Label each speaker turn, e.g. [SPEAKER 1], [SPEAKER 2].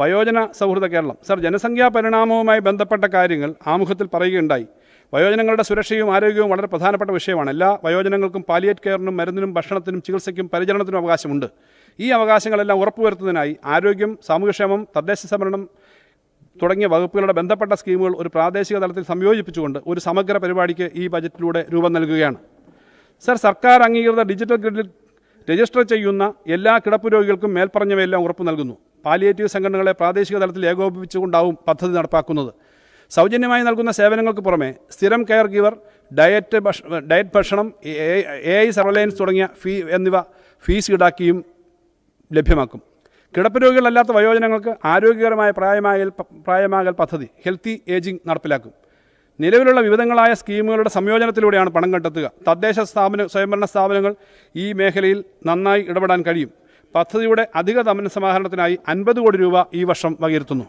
[SPEAKER 1] വയോജന സൗഹൃദ കേരളം. സർ ജനസംഖ്യാ പരിണാമവുമായി ബന്ധപ്പെട്ട കാര്യങ്ങൾ ആമുഖത്തിൽ പറയുകയുണ്ടായി. വയോജനങ്ങളുടെ സുരക്ഷയും ആരോഗ്യവും വളരെ പ്രധാനപ്പെട്ട വിഷയമാണ്. എല്ലാ വയോജനങ്ങൾക്കും പാലിയേറ്റ് കെയറിനും മരുന്നിനും ഭക്ഷണത്തിനും ചികിത്സയ്ക്കും പരിചരണത്തിനും അവകാശമുണ്ട്. ഈ അവകാശങ്ങളെല്ലാം ഉറപ്പുവരുത്തുന്നതിനായി ആരോഗ്യം സാമൂഹ്യക്ഷേമം തദ്ദേശ സംവരണം തുടങ്ങിയ വകുപ്പുകളുടെ ബന്ധപ്പെട്ട സ്കീമുകൾ ഒരു പ്രാദേശിക തലത്തിൽ സംയോജിപ്പിച്ചുകൊണ്ട് ഒരു സമഗ്ര പരിപാടിക്ക് ഈ ബജറ്റിലൂടെ രൂപം നൽകുകയാണ്. സർ സർക്കാർ അംഗീകൃത ഡിജിറ്റൽ ഗ്രിഡിൽ രജിസ്റ്റർ ചെയ്യുന്ന എല്ലാ കിടപ്പുരോഗികൾക്കും മേൽപ്പറഞ്ഞവയെല്ലാം ഉറപ്പു നൽകുന്നു. പാലിയേറ്റീവ് സംഘടനകളെ പ്രാദേശിക തലത്തിൽ ഏകോപിപ്പിച്ചുകൊണ്ടാവും പദ്ധതി നടപ്പാക്കുന്നത്. സൗജന്യമായി നൽകുന്ന സേവനങ്ങൾക്ക് പുറമെ സ്ഥിരം കെയർ ഗിവർ ഡയറ്റ് ഭക്ഷ ഡയറ്റ് ഭക്ഷണം എ ഐ സർവലൈൻസ് തുടങ്ങിയ ഫീ എന്നിവ ഫീസ് ഈടാക്കിയും ലഭ്യമാക്കും. കിടപ്പ് രോഗികളല്ലാത്ത വയോജനങ്ങൾക്ക് ആരോഗ്യകരമായ പ്രായമായൽ പ്രായമാകൽ പദ്ധതി ഹെൽത്തി ഏജിംഗ് നടപ്പിലാക്കും. നിലവിലുള്ള വിവിധങ്ങളായ സ്കീമുകളുടെ സംയോജനത്തിലൂടെയാണ് പണം കണ്ടെത്തുക. തദ്ദേശ സ്ഥാപന സ്വയംഭരണ സ്ഥാപനങ്ങൾ ഈ മേഖലയിൽ നന്നായി ഇടപെടാൻ കഴിയും. പദ്ധതിയുടെ അധിക ധന സമാഹരണത്തിനായി അൻപത് കോടി രൂപ ഈ വർഷം വകയിരുത്തുന്നു.